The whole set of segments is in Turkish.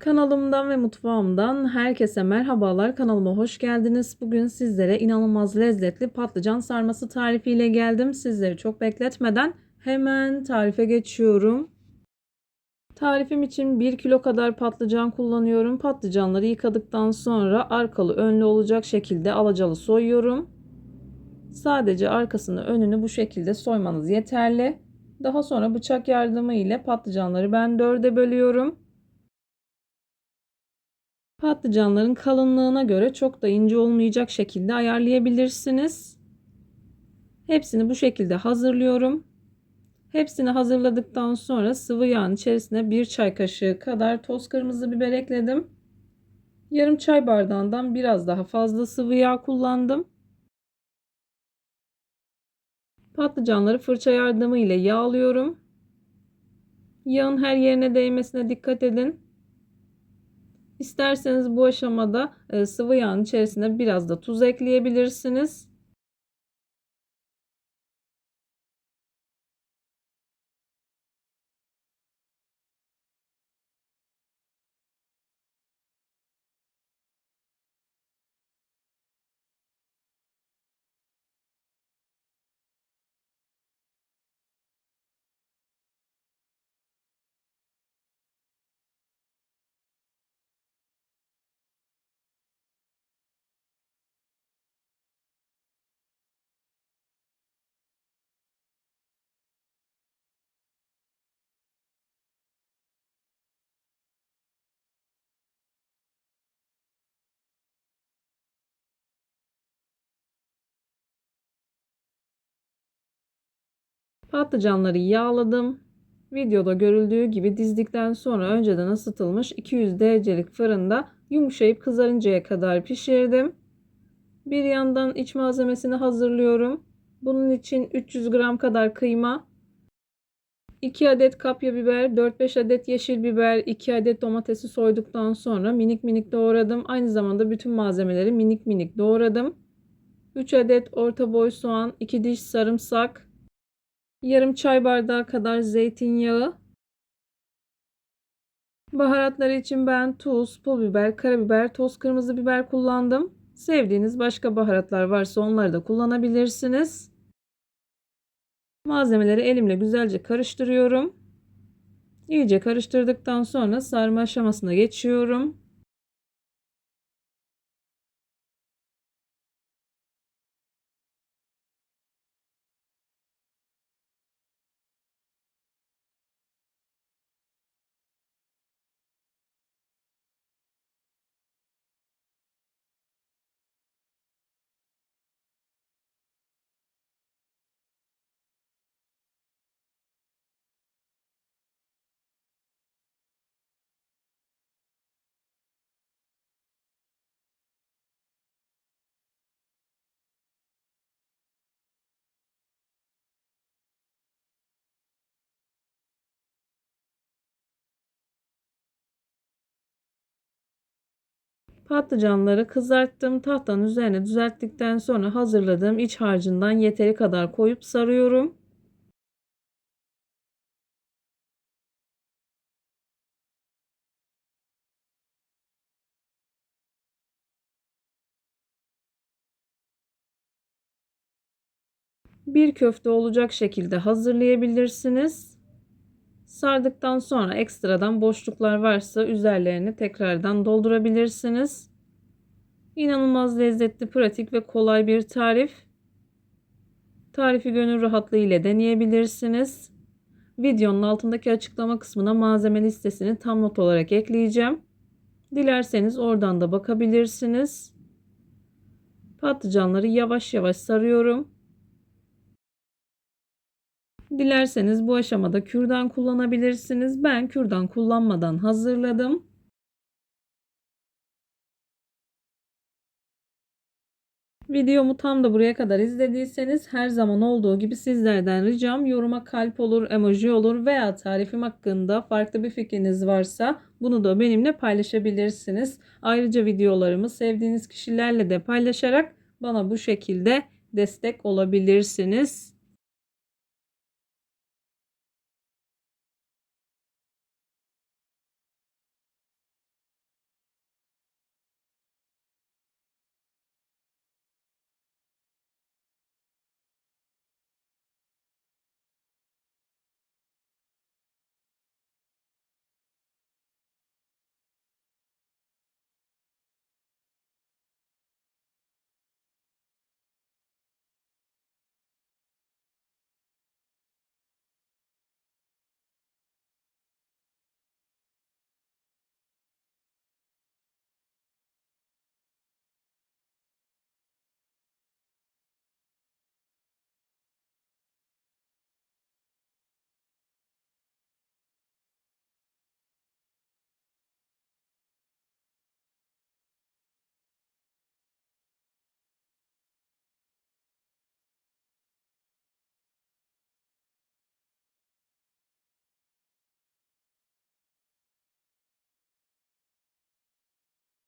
Kanalımdan ve mutfağımdan herkese merhabalar. Kanalıma hoş geldiniz. Bugün sizlere inanılmaz lezzetli patlıcan sarması tarifiyle geldim. Sizleri çok bekletmeden hemen tarife geçiyorum. Tarifim için 1 kilo kadar patlıcan kullanıyorum. Patlıcanları yıkadıktan sonra arkalı önlü olacak şekilde alacalı soyuyorum. Sadece arkasını önünü bu şekilde soymanız yeterli. Daha sonra bıçak yardımı ile patlıcanları ben dörde bölüyorum. Patlıcanların kalınlığına göre çok da ince olmayacak şekilde ayarlayabilirsiniz. Hepsini bu şekilde hazırlıyorum. Hepsini hazırladıktan sonra sıvı yağın içerisine bir çay kaşığı kadar toz kırmızı biber ekledim. Yarım çay bardağından biraz daha fazla sıvı yağ kullandım. Patlıcanları fırça yardımı ile yağlıyorum. Yağın her yerine değmesine dikkat edin. İsterseniz bu aşamada e, sıvı yağın içerisine biraz da tuz ekleyebilirsiniz. Patlıcanları yağladım. Videoda görüldüğü gibi dizdikten sonra önceden ısıtılmış 200 derecelik fırında yumuşayıp kızarıncaya kadar pişirdim. Bir yandan iç malzemesini hazırlıyorum. Bunun için 300 gram kadar kıyma, 2 adet kapya biber, 4-5 adet yeşil biber, 2 adet domatesi soyduktan sonra minik minik doğradım. Aynı zamanda bütün malzemeleri minik minik doğradım. 3 adet orta boy soğan, 2 diş sarımsak, yarım çay bardağı kadar zeytinyağı. Baharatları için ben tuz, pul biber, karabiber, toz kırmızı biber kullandım. Sevdiğiniz başka baharatlar varsa onları da kullanabilirsiniz. Malzemeleri elimle güzelce karıştırıyorum. İyice karıştırdıktan sonra sarma aşamasına geçiyorum. Patlıcanları kızarttım. Tahtanın üzerine düzelttikten sonra hazırladığım iç harcından yeteri kadar koyup sarıyorum. Bir köfte olacak şekilde hazırlayabilirsiniz. Sardıktan sonra ekstradan boşluklar varsa üzerlerini tekrardan doldurabilirsiniz. İnanılmaz lezzetli, pratik ve kolay bir tarif. Tarifi gönül rahatlığı ile deneyebilirsiniz. Videonun altındaki açıklama kısmına malzeme listesini tam not olarak ekleyeceğim. Dilerseniz oradan da bakabilirsiniz. Patlıcanları yavaş yavaş sarıyorum. Dilerseniz bu aşamada kürdan kullanabilirsiniz. Ben kürdan kullanmadan hazırladım. Videomu tam da buraya kadar izlediyseniz her zaman olduğu gibi sizlerden ricam yoruma kalp olur, emoji olur veya tarifim hakkında farklı bir fikriniz varsa bunu da benimle paylaşabilirsiniz. Ayrıca videolarımı sevdiğiniz kişilerle de paylaşarak bana bu şekilde destek olabilirsiniz.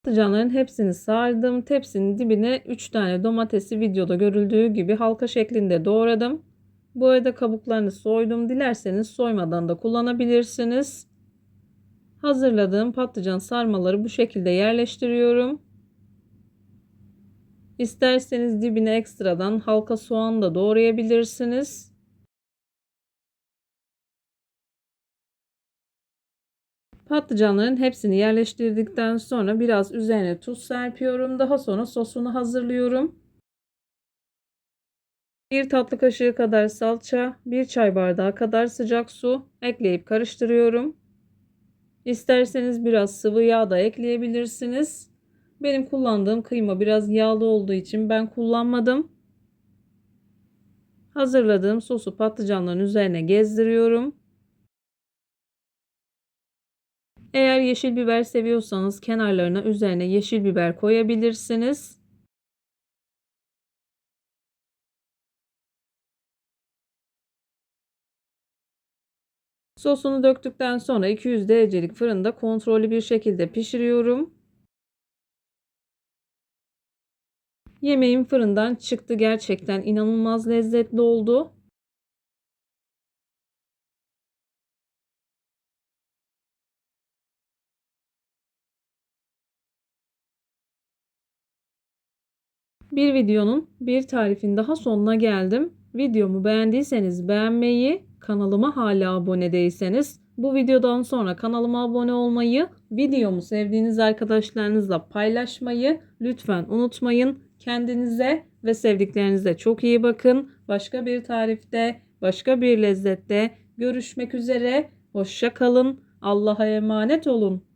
Patlıcanların hepsini sardım. Tepsinin dibine 3 tane domatesi videoda görüldüğü gibi halka şeklinde doğradım. Bu arada kabuklarını soydum. Dilerseniz soymadan da kullanabilirsiniz. Hazırladığım patlıcan sarmaları bu şekilde yerleştiriyorum. İsterseniz dibine ekstradan halka soğan da doğrayabilirsiniz. Patlıcanların hepsini yerleştirdikten sonra biraz üzerine tuz serpiyorum. Daha sonra sosunu hazırlıyorum. 1 tatlı kaşığı kadar salça, 1 çay bardağı kadar sıcak su ekleyip karıştırıyorum. İsterseniz biraz sıvı yağ da ekleyebilirsiniz. Benim kullandığım kıyma biraz yağlı olduğu için ben kullanmadım. Hazırladığım sosu patlıcanların üzerine gezdiriyorum. Eğer yeşil biber seviyorsanız kenarlarına üzerine yeşil biber koyabilirsiniz. Sosunu döktükten sonra 200 derecelik fırında kontrollü bir şekilde pişiriyorum. Yemeğim fırından çıktı. Gerçekten inanılmaz lezzetli oldu. Bir videonun bir tarifin daha sonuna geldim. Videomu beğendiyseniz beğenmeyi, kanalıma hala abone değilseniz bu videodan sonra kanalıma abone olmayı, videomu sevdiğiniz arkadaşlarınızla paylaşmayı lütfen unutmayın. Kendinize ve sevdiklerinize çok iyi bakın. Başka bir tarifte, başka bir lezzette görüşmek üzere. Hoşça kalın. Allah'a emanet olun.